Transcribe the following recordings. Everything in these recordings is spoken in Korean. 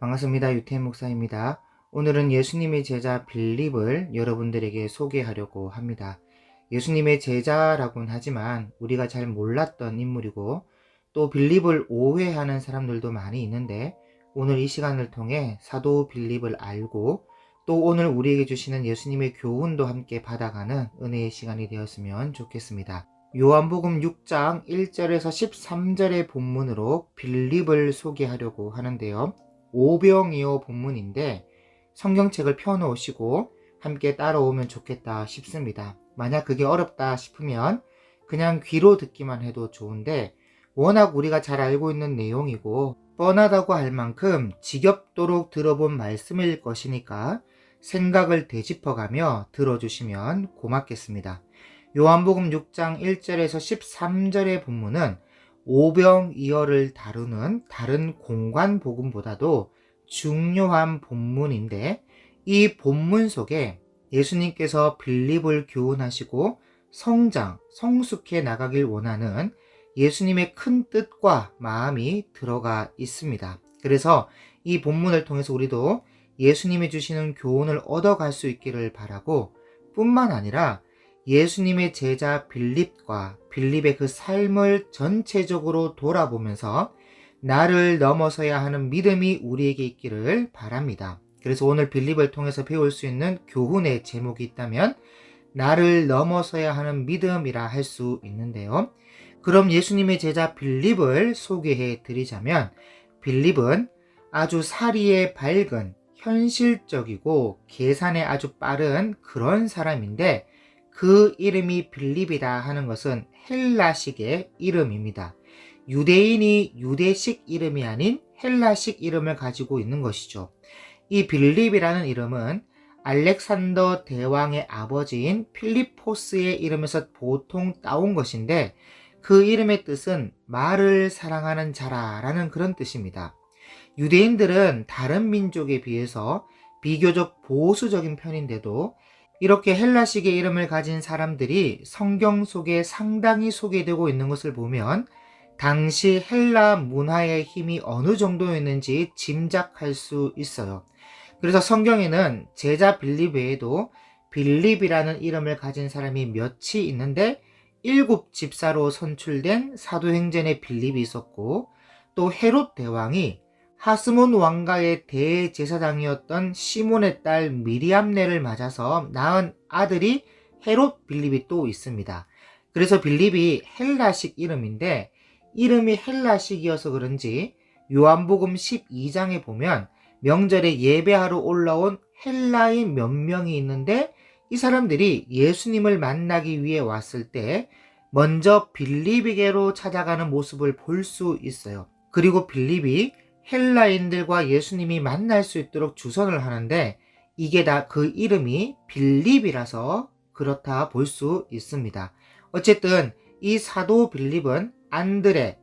반갑습니다. 유태인 목사입니다. 오늘은 예수님의 제자 빌립을 여러분들에게 소개하려고 합니다. 예수님의 제자라고는 하지만 우리가 잘 몰랐던 인물이고 또 빌립을 오해하는 사람들도 많이 있는데 오늘 이 시간을 통해 사도 빌립을 알고 또 오늘 우리에게 주시는 예수님의 교훈도 함께 받아가는 은혜의 시간이 되었으면 좋겠습니다. 요한복음 6장 1절에서 13절의 본문으로 빌립을 소개하려고 하는데요. 오병이어 본문인데 성경책을 펴놓으시고 함께 따라오면 좋겠다 싶습니다. 만약 그게 어렵다 싶으면 그냥 귀로 듣기만 해도 좋은데 워낙 우리가 잘 알고 있는 내용이고 뻔하다고 할 만큼 지겹도록 들어본 말씀일 것이니까 생각을 되짚어가며 들어주시면 고맙겠습니다. 요한복음 6장 1절에서 13절의 본문은 오병이어를 다루는 다른 공관 복음보다도 중요한 본문인데 이 본문 속에 예수님께서 빌립을 교훈하시고 성장, 성숙해 나가길 원하는 예수님의 큰 뜻과 마음이 들어가 있습니다. 그래서 이 본문을 통해서 우리도 예수님이 주시는 교훈을 얻어갈 수 있기를 바라고 뿐만 아니라 예수님의 제자 빌립과 빌립의 그 삶을 전체적으로 돌아보면서 나를 넘어서야 하는 믿음이 우리에게 있기를 바랍니다. 그래서 오늘 빌립을 통해서 배울 수 있는 교훈의 제목이 있다면 나를 넘어서야 하는 믿음이라 할 수 있는데요. 그럼 예수님의 제자 빌립을 소개해 드리자면 빌립은 아주 사리에 밝은 현실적이고 계산에 아주 빠른 그런 사람인데 그 이름이 빌립이다 하는 것은 헬라식의 이름입니다. 유대인이 유대식 이름이 아닌 헬라식 이름을 가지고 있는 것이죠. 이 빌립이라는 이름은 알렉산더 대왕의 아버지인 필리포스의 이름에서 보통 따온 것인데 그 이름의 뜻은 말을 사랑하는 자라라는 그런 뜻입니다. 유대인들은 다른 민족에 비해서 비교적 보수적인 편인데도 이렇게 헬라식의 이름을 가진 사람들이 성경 속에 상당히 소개되고 있는 것을 보면 당시 헬라 문화의 힘이 어느 정도였는지 짐작할 수 있어요. 그래서 성경에는 제자 빌립 외에도 빌립이라는 이름을 가진 사람이 몇이 있는데 일곱 집사로 선출된 사도행전의 빌립이 있었고 또 헤롯 대왕이 하스몬 왕가의 대제사장이었던 시몬의 딸 미리암네를 맞아서 낳은 아들이 헤롯 빌립이 또 있습니다. 그래서 빌립이 헬라식 이름인데 이름이 헬라식이어서 그런지 요한복음 12장에 보면 명절에 예배하러 올라온 헬라인 몇 명이 있는데 이 사람들이 예수님을 만나기 위해 왔을 때 먼저 빌립에게로 찾아가는 모습을 볼 수 있어요. 그리고 빌립이 헬라인들과 예수님이 만날 수 있도록 주선을 하는데 이게 다 그 이름이 빌립이라서 그렇다 볼 수 있습니다. 어쨌든 이 사도 빌립은 안드레,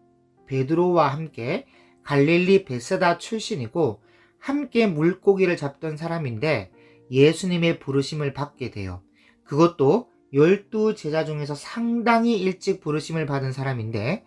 베드로와 함께 갈릴리 베세다 출신이고 함께 물고기를 잡던 사람인데 예수님의 부르심을 받게 돼요. 그것도 열두 제자 중에서 상당히 일찍 부르심을 받은 사람인데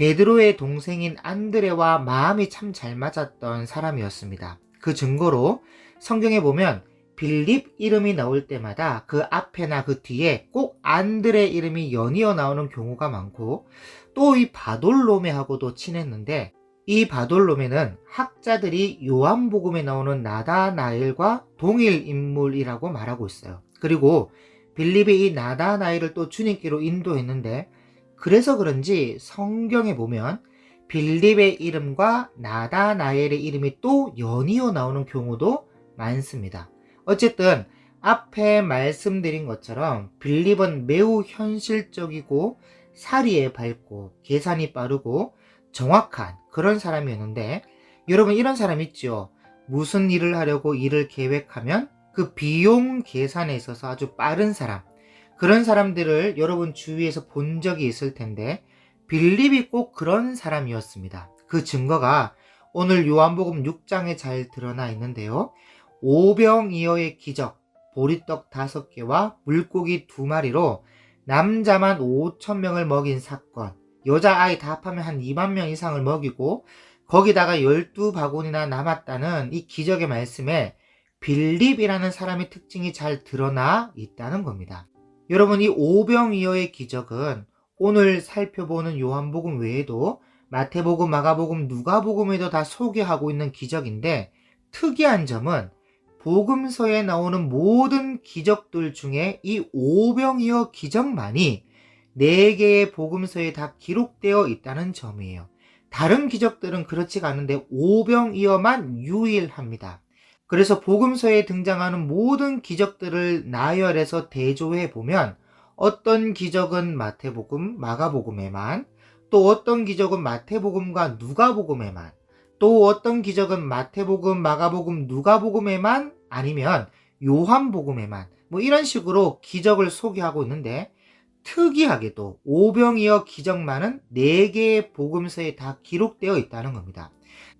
베드로의 동생인 안드레와 마음이 참 잘 맞았던 사람이었습니다. 그 증거로 성경에 보면 빌립 이름이 나올 때마다 그 앞에나 그 뒤에 꼭 안드레 이름이 연이어 나오는 경우가 많고 또 이 바돌로메하고도 친했는데 이 바돌로메는 학자들이 요한복음에 나오는 나다나엘과 동일 인물이라고 말하고 있어요. 그리고 빌립이 이 나다나엘을 또 주님께로 인도했는데 그래서 그런지 성경에 보면 빌립의 이름과 나다나엘의 이름이 또 연이어 나오는 경우도 많습니다. 어쨌든 앞에 말씀드린 것처럼 빌립은 매우 현실적이고 사리에 밝고 계산이 빠르고 정확한 그런 사람이었는데 여러분 이런 사람 있죠. 무슨 일을 하려고 일을 계획하면 그 비용 계산에 있어서 아주 빠른 사람. 그런 사람들을 여러분 주위에서 본 적이 있을 텐데 빌립이 꼭 그런 사람이었습니다. 그 증거가 오늘 요한복음 6장에 잘 드러나 있는데요. 오병이어의 기적, 보리떡 다섯 개와 물고기 두 마리로 남자만 5천 명을 먹인 사건, 여자아이 다 합하면 한 2만 명 이상을 먹이고 거기다가 열두 바구니나 남았다는 이 기적의 말씀에 빌립이라는 사람의 특징이 잘 드러나 있다는 겁니다. 여러분 이 오병이어의 기적은 오늘 살펴보는 요한복음 외에도 마태복음, 마가복음, 누가복음에도 다 소개하고 있는 기적인데 특이한 점은 복음서에 나오는 모든 기적들 중에 이 오병이어 기적만이 네 개의 복음서에 다 기록되어 있다는 점이에요. 다른 기적들은 그렇지가 않은데 오병이어만 유일합니다. 그래서 복음서에 등장하는 모든 기적들을 나열해서 대조해 보면 어떤 기적은 마태복음, 마가복음에만, 또 어떤 기적은 마태복음과 누가복음에만, 또 어떤 기적은 마태복음, 마가복음, 누가복음에만 아니면 요한복음에만 뭐 이런 식으로 기적을 소개하고 있는데 특이하게도 오병이어 기적만은 4개의 복음서에 다 기록되어 있다는 겁니다.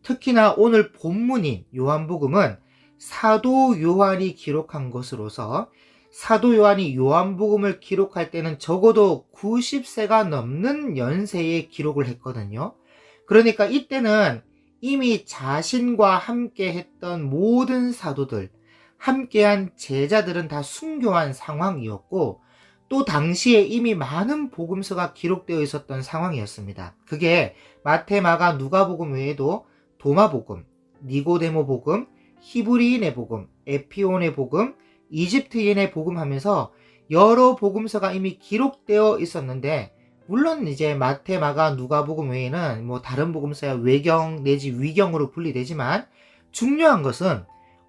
특히나 오늘 본문인 요한복음은 사도 요한이 기록한 것으로서 사도 요한이 요한복음을 기록할 때는 적어도 90세가 넘는 연세에 기록을 했거든요. 그러니까 이때는 이미 자신과 함께 했던 모든 사도들, 함께한 제자들은 다 순교한 상황이었고, 또 당시에 이미 많은 복음서가 기록되어 있었던 상황이었습니다. 그게 마테, 마가, 누가복음 외에도 도마복음, 니고데모 복음, 히브리인의 복음, 에피온의 복음, 이집트인의 복음 하면서 여러 복음서가 이미 기록되어 있었는데 물론 이제 마태, 마가, 누가복음 외에는 뭐 다른 복음서야 외경 내지 위경으로 분리되지만 중요한 것은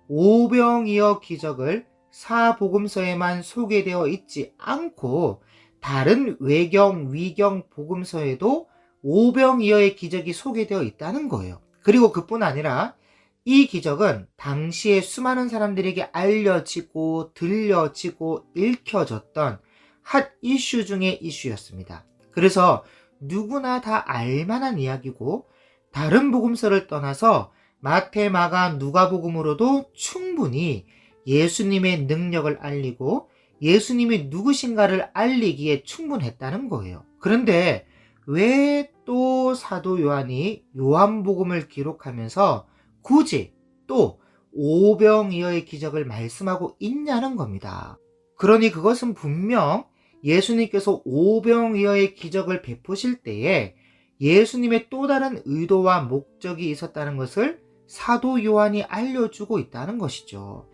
오병이어 기적을 사복음서에만 소개되어 있지 않고 다른 외경, 위경 복음서에도 오병이어의 기적이 소개되어 있다는 거예요. 그리고 그뿐 아니라 이 기적은 당시에 수많은 사람들에게 알려지고 들려지고 읽혀졌던 핫 이슈 중의 이슈였습니다. 그래서 누구나 다 알만한 이야기고 다른 복음서를 떠나서 마태, 마가, 누가복음으로도 충분히 예수님의 능력을 알리고 예수님이 누구신가를 알리기에 충분했다는 거예요. 그런데 왜 또 사도 요한이 요한복음을 기록하면서 굳이 또 오병이어의 기적을 말씀하고 있냐는 겁니다. 그러니 그것은 분명 예수님께서 오병이어의 기적을 베푸실 때에 예수님의 또 다른 의도와 목적이 있었다는 것을 사도 요한이 알려주고 있다는 것이죠.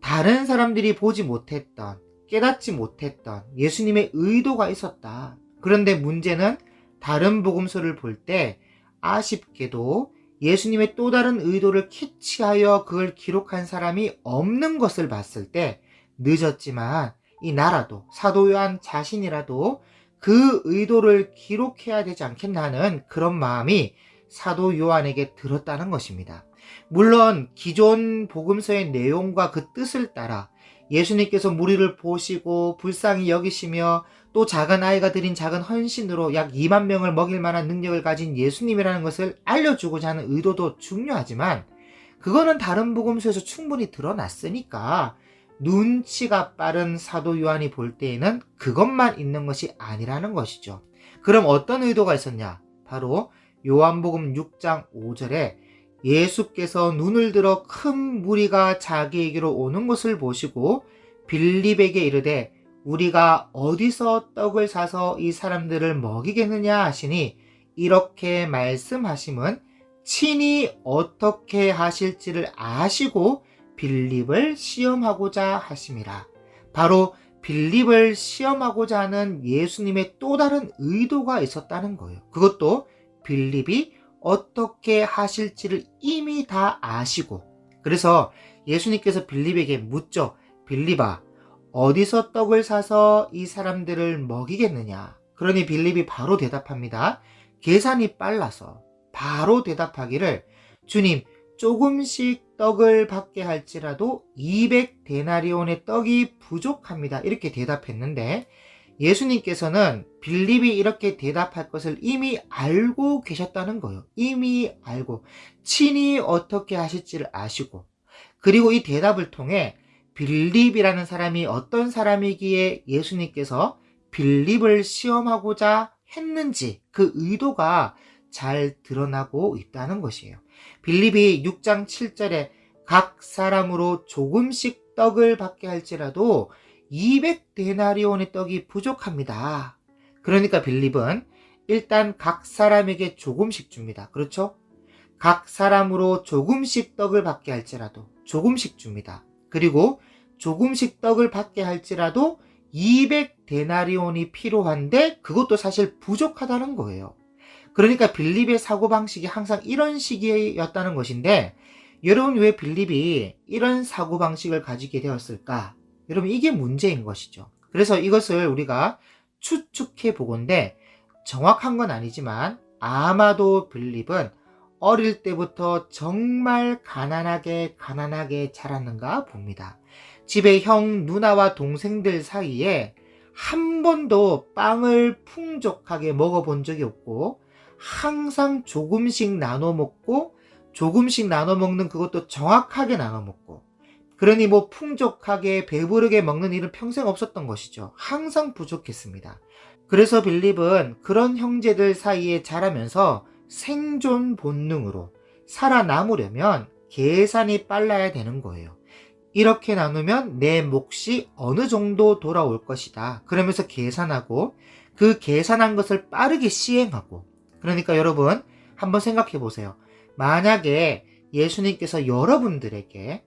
다른 사람들이 보지 못했던, 깨닫지 못했던 예수님의 의도가 있었다. 그런데 문제는 다른 복음서를 볼 때 아쉽게도 예수님의 또 다른 의도를 캐치하여 그걸 기록한 사람이 없는 것을 봤을 때 늦었지만 이 나라도 사도 요한 자신이라도 그 의도를 기록해야 되지 않겠나 하는 그런 마음이 사도 요한에게 들었다는 것입니다. 물론 기존 복음서의 내용과 그 뜻을 따라 예수님께서 무리를 보시고 불쌍히 여기시며 또 작은 아이가 드린 작은 헌신으로 약 2만 명을 먹일 만한 능력을 가진 예수님이라는 것을 알려주고자 하는 의도도 중요하지만 그거는 다른 복음서에서 충분히 드러났으니까 눈치가 빠른 사도 요한이 볼 때에는 그것만 있는 것이 아니라는 것이죠. 그럼 어떤 의도가 있었냐? 바로 요한복음 6장 5절에 예수께서 눈을 들어 큰 무리가 자기에게로 오는 것을 보시고 빌립에게 이르되 우리가 어디서 떡을 사서 이 사람들을 먹이겠느냐 하시니 이렇게 말씀하심은 친히 어떻게 하실지를 아시고 빌립을 시험하고자 하심이라. 바로 빌립을 시험하고자 하는 예수님의 또 다른 의도가 있었다는 거예요. 그것도 빌립이 어떻게 하실지를 이미 다 아시고 그래서 예수님께서 빌립에게 묻죠. 빌립아, 어디서 떡을 사서 이 사람들을 먹이겠느냐? 그러니 빌립이 바로 대답합니다. 계산이 빨라서 바로 대답하기를 주님, 조금씩 떡을 받게 할지라도 200 데나리온의 떡이 부족합니다. 이렇게 대답했는데 예수님께서는 빌립이 이렇게 대답할 것을 이미 알고 계셨다는 거예요. 이미 알고 친히 어떻게 하실지를 아시고 그리고 이 대답을 통해 빌립이라는 사람이 어떤 사람이기에 예수님께서 빌립을 시험하고자 했는지 그 의도가 잘 드러나고 있다는 것이에요. 빌립이 6장 7절에 각 사람으로 조금씩 떡을 받게 할지라도 200데나리온의 떡이 부족합니다. 그러니까 빌립은 일단 각 사람에게 조금씩 줍니다. 그렇죠? 각 사람으로 조금씩 떡을 받게 할지라도 조금씩 줍니다. 그리고 조금씩 떡을 받게 할지라도 200데나리온이 필요한데 그것도 사실 부족하다는 거예요. 그러니까 빌립의 사고방식이 항상 이런 식이었다는 것인데 여러분 왜 빌립이 이런 사고방식을 가지게 되었을까? 여러분 이게 문제인 것이죠. 그래서 이것을 우리가 추측해 보건데 정확한 건 아니지만 아마도 빌립은 어릴 때부터 정말 가난하게 가난하게 자랐는가 봅니다. 집에 형, 누나와 동생들 사이에 한 번도 빵을 풍족하게 먹어본 적이 없고 항상 조금씩 나눠 먹고 조금씩 나눠 먹는 그것도 정확하게 나눠 먹고 그러니 뭐 풍족하게 배부르게 먹는 일은 평생 없었던 것이죠. 항상 부족했습니다. 그래서 빌립은 그런 형제들 사이에 자라면서 생존 본능으로 살아남으려면 계산이 빨라야 되는 거예요. 이렇게 나누면 내 몫이 어느 정도 돌아올 것이다. 그러면서 계산하고 그 계산한 것을 빠르게 시행하고 그러니까 여러분 한번 생각해 보세요. 만약에 예수님께서 여러분들에게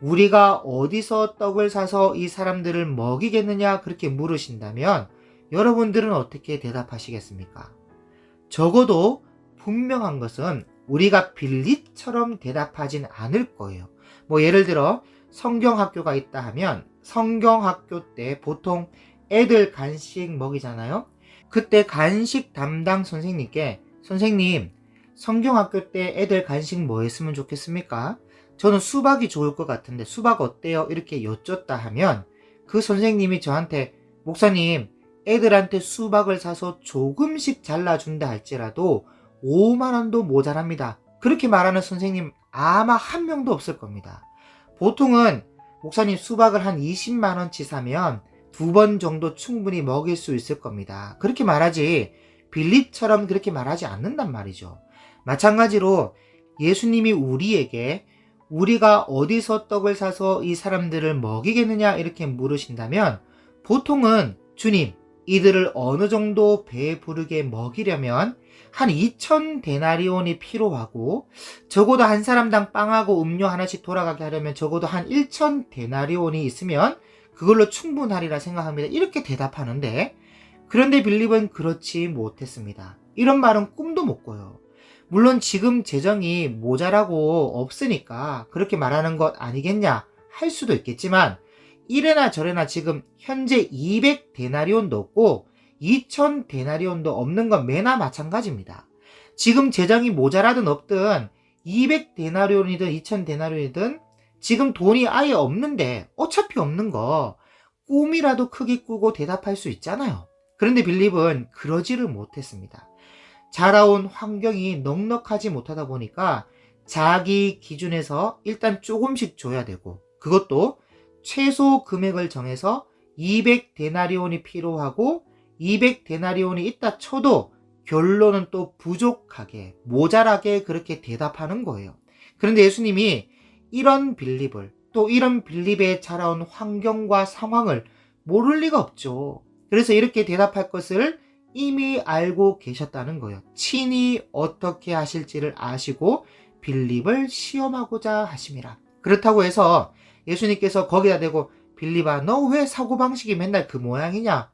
우리가 어디서 떡을 사서 이 사람들을 먹이겠느냐 그렇게 물으신다면 여러분들은 어떻게 대답하시겠습니까? 적어도 분명한 것은 우리가 빌립처럼 대답하진 않을 거예요. 뭐 예를 들어 성경학교가 있다 하면 성경학교 때 보통 애들 간식 먹이잖아요. 그때 간식 담당 선생님께 선생님 성경학교 때 애들 간식 뭐 했으면 좋겠습니까? 저는 수박이 좋을 것 같은데 수박 어때요? 이렇게 여쭙다 하면 그 선생님이 저한테 목사님 애들한테 수박을 사서 조금씩 잘라준다 할지라도 5만원도 모자랍니다. 그렇게 말하는 선생님 아마 한 명도 없을 겁니다. 보통은 목사님 수박을 한 20만원치 사면 두 번 정도 충분히 먹일 수 있을 겁니다. 그렇게 말하지 빌립처럼 그렇게 말하지 않는단 말이죠. 마찬가지로 예수님이 우리에게 우리가 어디서 떡을 사서 이 사람들을 먹이겠느냐 이렇게 물으신다면 보통은 주님 이들을 어느 정도 배부르게 먹이려면 한 2천 데나리온이 필요하고 적어도 한 사람당 빵하고 음료 하나씩 돌아가게 하려면 적어도 한 1천 데나리온이 있으면 그걸로 충분하리라 생각합니다. 이렇게 대답하는데 그런데 빌립은 그렇지 못했습니다. 이런 말은 꿈도 못 꿔요. 물론 지금 재정이 모자라고 없으니까 그렇게 말하는 것 아니겠냐 할 수도 있겠지만 이래나 저래나 지금 현재 200데나리온도 없고 2000데나리온도 없는 건 매나 마찬가지입니다. 지금 재정이 모자라든 없든 200데나리온이든 2000데나리온이든 지금 돈이 아예 없는데 어차피 없는 거 꿈이라도 크게 꾸고 대답할 수 있잖아요. 그런데 빌립은 그러지를 못했습니다. 자라온 환경이 넉넉하지 못하다 보니까 자기 기준에서 일단 조금씩 줘야 되고 그것도 최소 금액을 정해서 200데나리온이 필요하고 200데나리온이 있다 쳐도 결론은 또 부족하게 모자라게 그렇게 대답하는 거예요. 그런데 예수님이 이런 빌립을 또 이런 빌립에 자라온 환경과 상황을 모를 리가 없죠. 그래서 이렇게 대답할 것을 이미 알고 계셨다는 거예요. 친히 어떻게 하실지를 아시고 빌립을 시험하고자 하심이라. 그렇다고 해서 예수님께서 거기다 대고 빌립아 너 왜 사고방식이 맨날 그 모양이냐?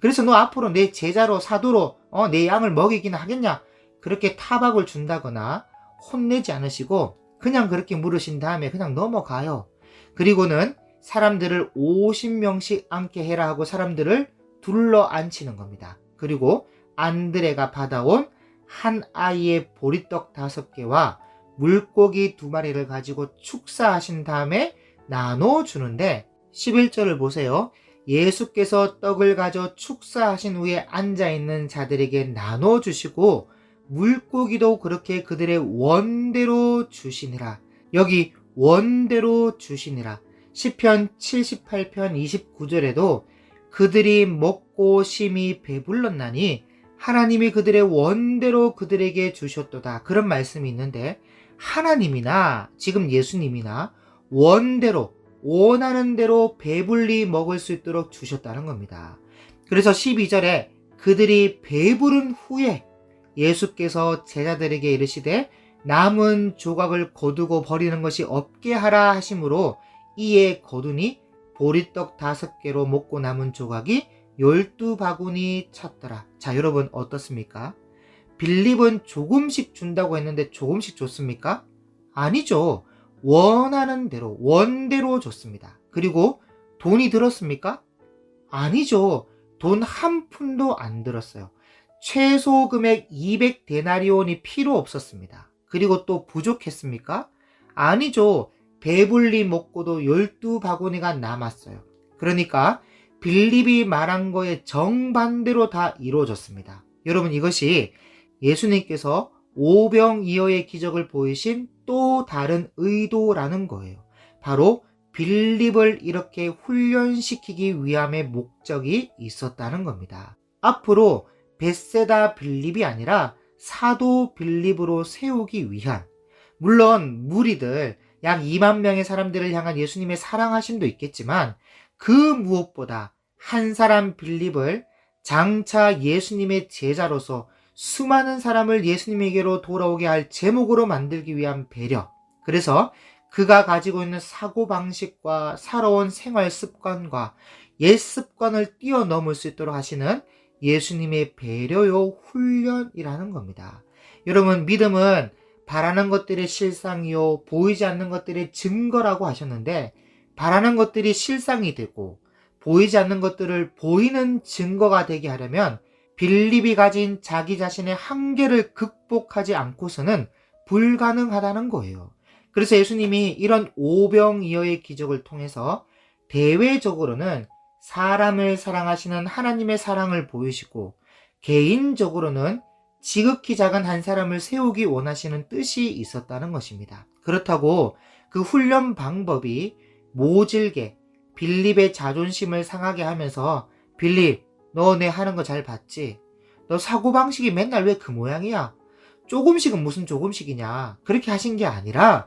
그래서 너 앞으로 내 제자로 사도로 어, 내 양을 먹이긴 하겠냐? 그렇게 타박을 준다거나 혼내지 않으시고 그냥 그렇게 물으신 다음에 그냥 넘어가요. 그리고는 사람들을 50명씩 앉게 해라 하고 사람들을 둘러 앉히는 겁니다. 그리고 안드레가 받아온 한 아이의 보리떡 다섯 개와 물고기 두 마리를 가지고 축사하신 다음에 나눠 주는데 11절을 보세요. 예수께서 떡을 가져 축사하신 후에 앉아 있는 자들에게 나눠 주시고 물고기도 그렇게 그들의 원대로 주시니라. 여기 원대로 주시니라. 시편 78편 29절에도 그들이 먹고 심히 배불렀나니 하나님이 그들의 원대로 그들에게 주셨도다. 그런 말씀이 있는데 하나님이나 지금 예수님이나 원대로 원하는 대로 배불리 먹을 수 있도록 주셨다는 겁니다. 그래서 12절에 그들이 배부른 후에 예수께서 제자들에게 이르시되 남은 조각을 거두고 버리는 것이 없게 하라 하심으로 이에 거두니 보리떡 다섯 개로 먹고 남은 조각이 열두 바구니 찼더라. 자, 여러분 어떻습니까? 빌립은 조금씩 준다고 했는데 조금씩 줬습니까? 아니죠. 원하는 대로, 원대로 줬습니다. 그리고 돈이 들었습니까? 아니죠. 돈 한 푼도 안 들었어요. 최소 금액 200 데나리온이 필요 없었습니다. 그리고 또 부족했습니까? 아니죠. 배불리 먹고도 12바구니가 남았어요. 그러니까 빌립이 말한 거에 정반대로 다 이루어졌습니다. 여러분 이것이 예수님께서 오병이어의 기적을 보이신 또 다른 의도라는 거예요. 바로 빌립을 이렇게 훈련시키기 위함의 목적이 있었다는 겁니다. 앞으로 베세다 빌립이 아니라 사도 빌립으로 세우기 위한 물론 무리들 약 2만 명의 사람들을 향한 예수님의 사랑하심도 있겠지만 그 무엇보다 한 사람 빌립을 장차 예수님의 제자로서 수많은 사람을 예수님에게로 돌아오게 할 제목으로 만들기 위한 배려. 그래서 그가 가지고 있는 사고방식과 살아온 생활 습관과 옛 습관을 뛰어넘을 수 있도록 하시는 예수님의 배려요 훈련이라는 겁니다. 여러분, 믿음은 바라는 것들의 실상이요, 보이지 않는 것들의 증거라고 하셨는데, 바라는 것들이 실상이 되고, 보이지 않는 것들을 보이는 증거가 되게 하려면, 빌립이 가진 자기 자신의 한계를 극복하지 않고서는 불가능하다는 거예요. 그래서 예수님이 이런 오병이어의 기적을 통해서 대외적으로는 사람을 사랑하시는 하나님의 사랑을 보이시고 개인적으로는 지극히 작은 한 사람을 세우기 원하시는 뜻이 있었다는 것입니다. 그렇다고 그 훈련 방법이 모질게 빌립의 자존심을 상하게 하면서 빌립 너 내 하는 거 잘 봤지? 너 사고방식이 맨날 왜 그 모양이야? 조금씩은 무슨 조금씩이냐? 그렇게 하신 게 아니라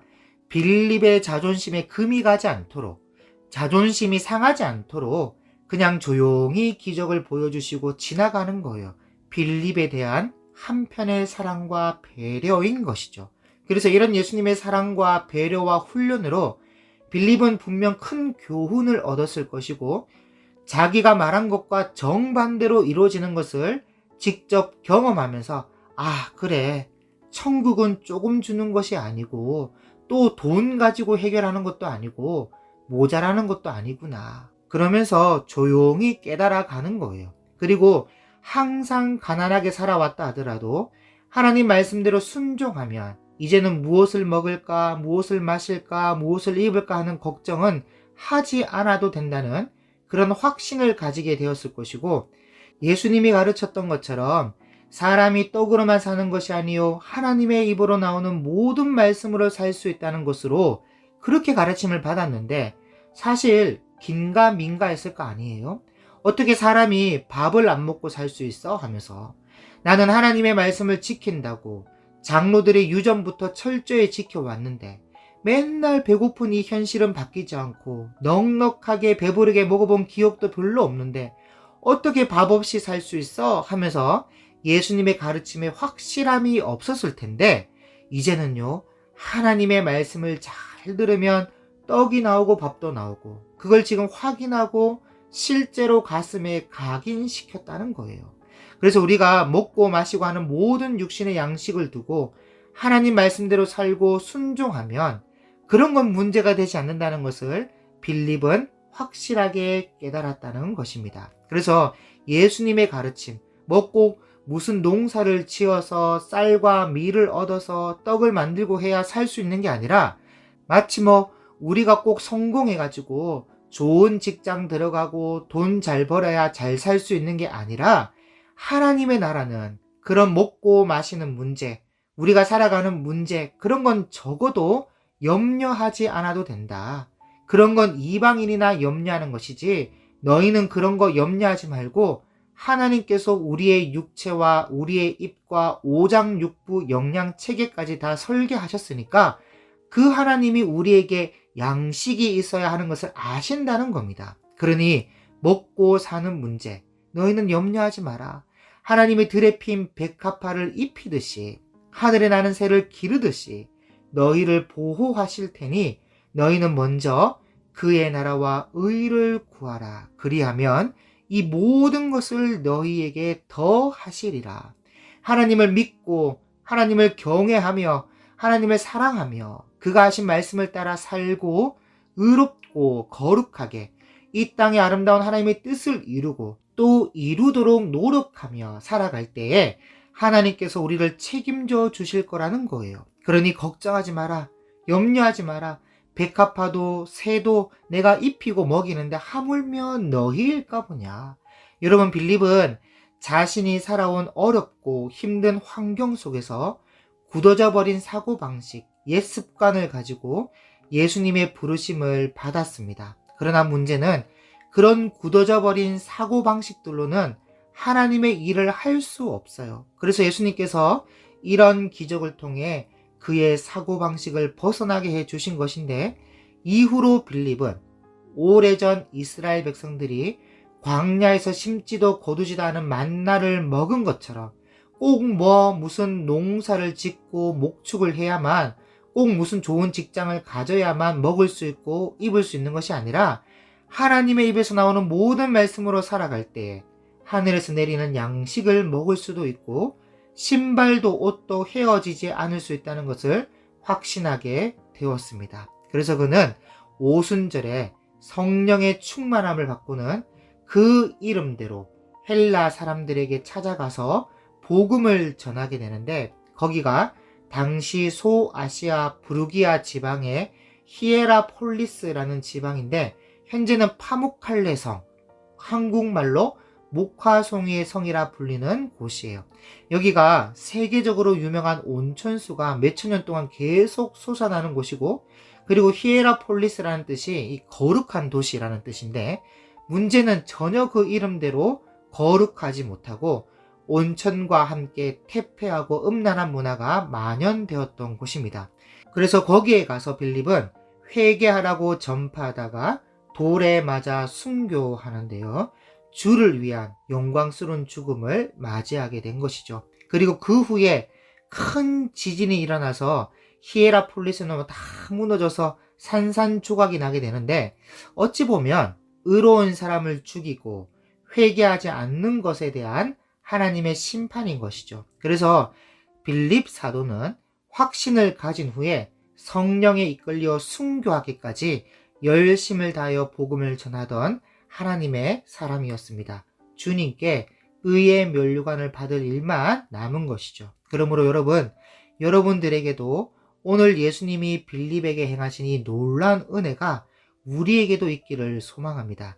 빌립의 자존심에 금이 가지 않도록 자존심이 상하지 않도록 그냥 조용히 기적을 보여주시고 지나가는 거예요. 빌립에 대한 한편의 사랑과 배려인 것이죠. 그래서 이런 예수님의 사랑과 배려와 훈련으로 빌립은 분명 큰 교훈을 얻었을 것이고 자기가 말한 것과 정반대로 이루어지는 것을 직접 경험하면서 아, 그래. 천국은 조금 주는 것이 아니고 또 돈 가지고 해결하는 것도 아니고 모자라는 것도 아니구나. 그러면서 조용히 깨달아 가는 거예요. 그리고 항상 가난하게 살아왔다 하더라도 하나님 말씀대로 순종하면 이제는 무엇을 먹을까, 무엇을 마실까, 무엇을 입을까 하는 걱정은 하지 않아도 된다는 그런 확신을 가지게 되었을 것이고 예수님이 가르쳤던 것처럼 사람이 떡으로만 사는 것이 아니요 하나님의 입으로 나오는 모든 말씀으로 살 수 있다는 것으로 그렇게 가르침을 받았는데 사실 긴가 민가 했을 거 아니에요? 어떻게 사람이 밥을 안 먹고 살 수 있어? 하면서 나는 하나님의 말씀을 지킨다고 장로들의 유전부터 철저히 지켜왔는데 맨날 배고픈 이 현실은 바뀌지 않고 넉넉하게 배부르게 먹어본 기억도 별로 없는데 어떻게 밥 없이 살 수 있어? 하면서 예수님의 가르침에 확실함이 없었을 텐데 이제는요 하나님의 말씀을 잘 들으면 떡이 나오고 밥도 나오고 그걸 지금 확인하고 실제로 가슴에 각인시켰다는 거예요. 그래서 우리가 먹고 마시고 하는 모든 육신의 양식을 두고 하나님 말씀대로 살고 순종하면 그런 건 문제가 되지 않는다는 것을 빌립은 확실하게 깨달았다는 것입니다. 그래서 예수님의 가르침, 먹고 무슨 농사를 지어서 쌀과 밀을 얻어서 떡을 만들고 해야 살 수 있는 게 아니라 마치 뭐 우리가 꼭 성공해가지고 좋은 직장 들어가고 돈 잘 벌어야 잘 살 수 있는 게 아니라 하나님의 나라는 그런 먹고 마시는 문제, 우리가 살아가는 문제, 그런 건 적어도 염려하지 않아도 된다. 그런 건 이방인이나 염려하는 것이지 너희는 그런 거 염려하지 말고 하나님께서 우리의 육체와 우리의 입과 오장육부 영양 체계까지 다 설계하셨으니까 그 하나님이 우리에게 양식이 있어야 하는 것을 아신다는 겁니다. 그러니 먹고 사는 문제 너희는 염려하지 마라. 하나님의 들에 핀 백합화를 입히듯이 하늘에 나는 새를 기르듯이 너희를 보호하실 테니 너희는 먼저 그의 나라와 의를 구하라. 그리하면 이 모든 것을 너희에게 더 하시리라. 하나님을 믿고 하나님을 경외하며 하나님을 사랑하며 그가 하신 말씀을 따라 살고 의롭고 거룩하게 이 땅의 아름다운 하나님의 뜻을 이루고 또 이루도록 노력하며 살아갈 때에 하나님께서 우리를 책임져 주실 거라는 거예요. 그러니 걱정하지 마라. 염려하지 마라. 백합화도 새도 내가 입히고 먹이는데 하물며 너희일까 보냐. 여러분 빌립은 자신이 살아온 어렵고 힘든 환경 속에서 굳어져 버린 사고방식, 옛 습관을 가지고 예수님의 부르심을 받았습니다. 그러나 문제는 그런 굳어져 버린 사고방식들로는 하나님의 일을 할 수 없어요. 그래서 예수님께서 이런 기적을 통해 그의 사고방식을 벗어나게 해 주신 것인데 이후로 빌립은 오래전 이스라엘 백성들이 광야에서 심지도 거두지도 않은 만나를 먹은 것처럼 꼭 뭐 무슨 농사를 짓고 목축을 해야만 꼭 무슨 좋은 직장을 가져야만 먹을 수 있고 입을 수 있는 것이 아니라 하나님의 입에서 나오는 모든 말씀으로 살아갈 때에 하늘에서 내리는 양식을 먹을 수도 있고 신발도 옷도 헤어지지 않을 수 있다는 것을 확신하게 되었습니다. 그래서 그는 오순절에 성령의 충만함을 바꾸는 그 이름대로 헬라 사람들에게 찾아가서 복음을 전하게 되는데 거기가 당시 소아시아 부르기아 지방의 히에라폴리스라는 지방인데 현재는 파묵칼레 성, 한국말로 목화송이의 성이라 불리는 곳이에요. 여기가 세계적으로 유명한 온천수가 몇천 년 동안 계속 솟아나는 곳이고, 그리고 히에라폴리스라는 뜻이 이 거룩한 도시라는 뜻인데, 문제는 전혀 그 이름대로 거룩하지 못하고, 온천과 함께 태폐하고 음란한 문화가 만연되었던 곳입니다. 그래서 거기에 가서 빌립은 회개하라고 전파하다가 돌에 맞아 순교하는데요. 주를 위한 영광스러운 죽음을 맞이하게 된 것이죠. 그리고 그 후에 큰 지진이 일어나서 히에라폴리스는 다 무너져서 산산조각이 나게 되는데 어찌 보면 의로운 사람을 죽이고 회개하지 않는 것에 대한 하나님의 심판인 것이죠. 그래서 빌립 사도는 확신을 가진 후에 성령에 이끌려 순교하기까지 열심을 다하여 복음을 전하던 하나님의 사람이었습니다. 주님께 의의 면류관을 받을 일만 남은 것이죠. 그러므로 여러분, 여러분들에게도 오늘 예수님이 빌립에게 행하신 이 놀라운 은혜가 우리에게도 있기를 소망합니다.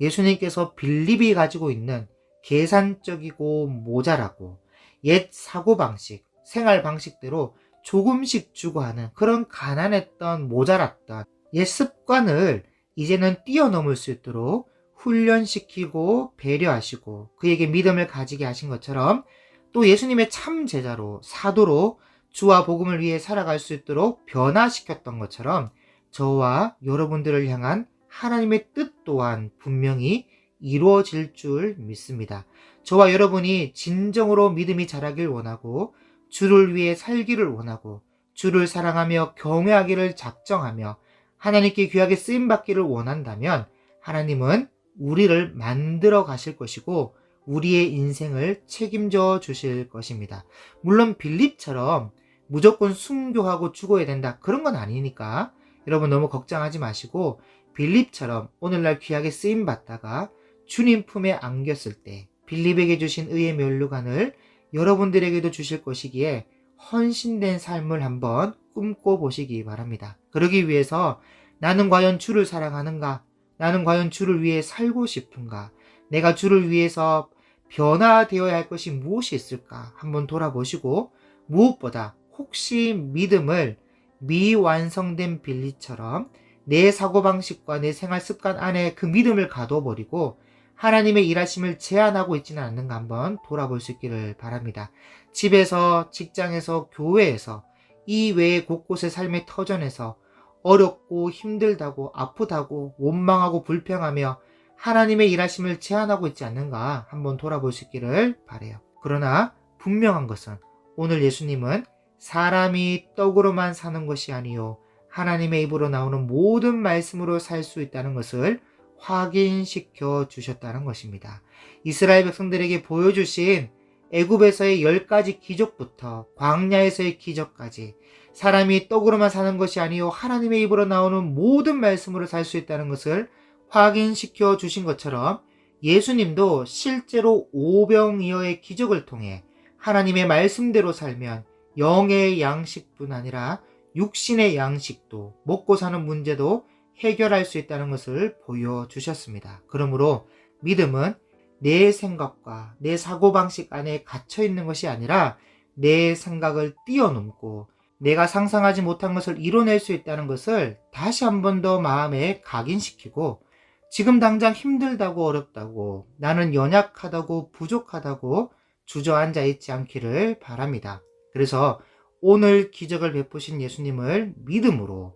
예수님께서 빌립이 가지고 있는 계산적이고 모자라고 옛 사고방식, 생활 방식대로 조금씩 주고 하는 그런 가난했던 모자랐던 옛 습관을 이제는 뛰어넘을 수 있도록 훈련시키고 배려하시고 그에게 믿음을 가지게 하신 것처럼 또 예수님의 참 제자로 사도로 주와 복음을 위해 살아갈 수 있도록 변화시켰던 것처럼 저와 여러분들을 향한 하나님의 뜻 또한 분명히 이루어질 줄 믿습니다. 저와 여러분이 진정으로 믿음이 자라길 원하고 주를 위해 살기를 원하고 주를 사랑하며 경외하기를 작정하며 하나님께 귀하게 쓰임 받기를 원한다면 하나님은 우리를 만들어 가실 것이고 우리의 인생을 책임져 주실 것입니다. 물론 빌립처럼 무조건 순교하고 죽어야 된다. 그런 건 아니니까 여러분 너무 걱정하지 마시고 빌립처럼 오늘날 귀하게 쓰임 받다가 주님 품에 안겼을 때 빌립에게 주신 의의 면류관을 여러분들에게도 주실 것이기에 헌신된 삶을 한번 꿈꿔 보시기 바랍니다. 그러기 위해서 나는 과연 주를 사랑하는가? 나는 과연 주를 위해 살고 싶은가? 내가 주를 위해서 변화되어야 할 것이 무엇이 있을까? 한번 돌아보시고 무엇보다 혹시 믿음을 미완성된 빌리처럼 내 사고방식과 내 생활 습관 안에 그 믿음을 가둬버리고 하나님의 일하심을 제한하고 있지는 않는가 한번 돌아볼 수 있기를 바랍니다. 집에서, 직장에서, 교회에서, 이 외의 곳곳의 삶의 터전에서 어렵고 힘들다고 아프다고 원망하고 불평하며 하나님의 일하심을 제한하고 있지 않는가 한번 돌아볼 수 있기를 바래요. 그러나 분명한 것은 오늘 예수님은 사람이 떡으로만 사는 것이 아니요 하나님의 입으로 나오는 모든 말씀으로 살 수 있다는 것을 확인시켜 주셨다는 것입니다. 이스라엘 백성들에게 보여주신 애굽에서의 열 가지 기적부터 광야에서의 기적까지 사람이 떡으로만 사는 것이 아니요 하나님의 입으로 나오는 모든 말씀으로 살 수 있다는 것을 확인시켜 주신 것처럼 예수님도 실제로 오병이어의 기적을 통해 하나님의 말씀대로 살면 영의 양식뿐 아니라 육신의 양식도 먹고 사는 문제도 해결할 수 있다는 것을 보여주셨습니다. 그러므로 믿음은 내 생각과 내 사고방식 안에 갇혀 있는 것이 아니라 내 생각을 뛰어넘고 내가 상상하지 못한 것을 이뤄낼 수 있다는 것을 다시 한 번 더 마음에 각인시키고 지금 당장 힘들다고 어렵다고 나는 연약하다고 부족하다고 주저앉아 있지 않기를 바랍니다. 그래서 오늘 기적을 베푸신 예수님을 믿음으로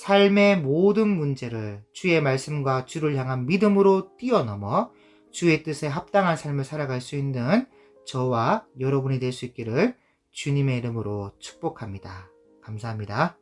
삶의 모든 문제를 주의 말씀과 주를 향한 믿음으로 뛰어넘어 주의 뜻에 합당한 삶을 살아갈 수 있는 저와 여러분이 될 수 있기를 주님의 이름으로 축복합니다. 감사합니다.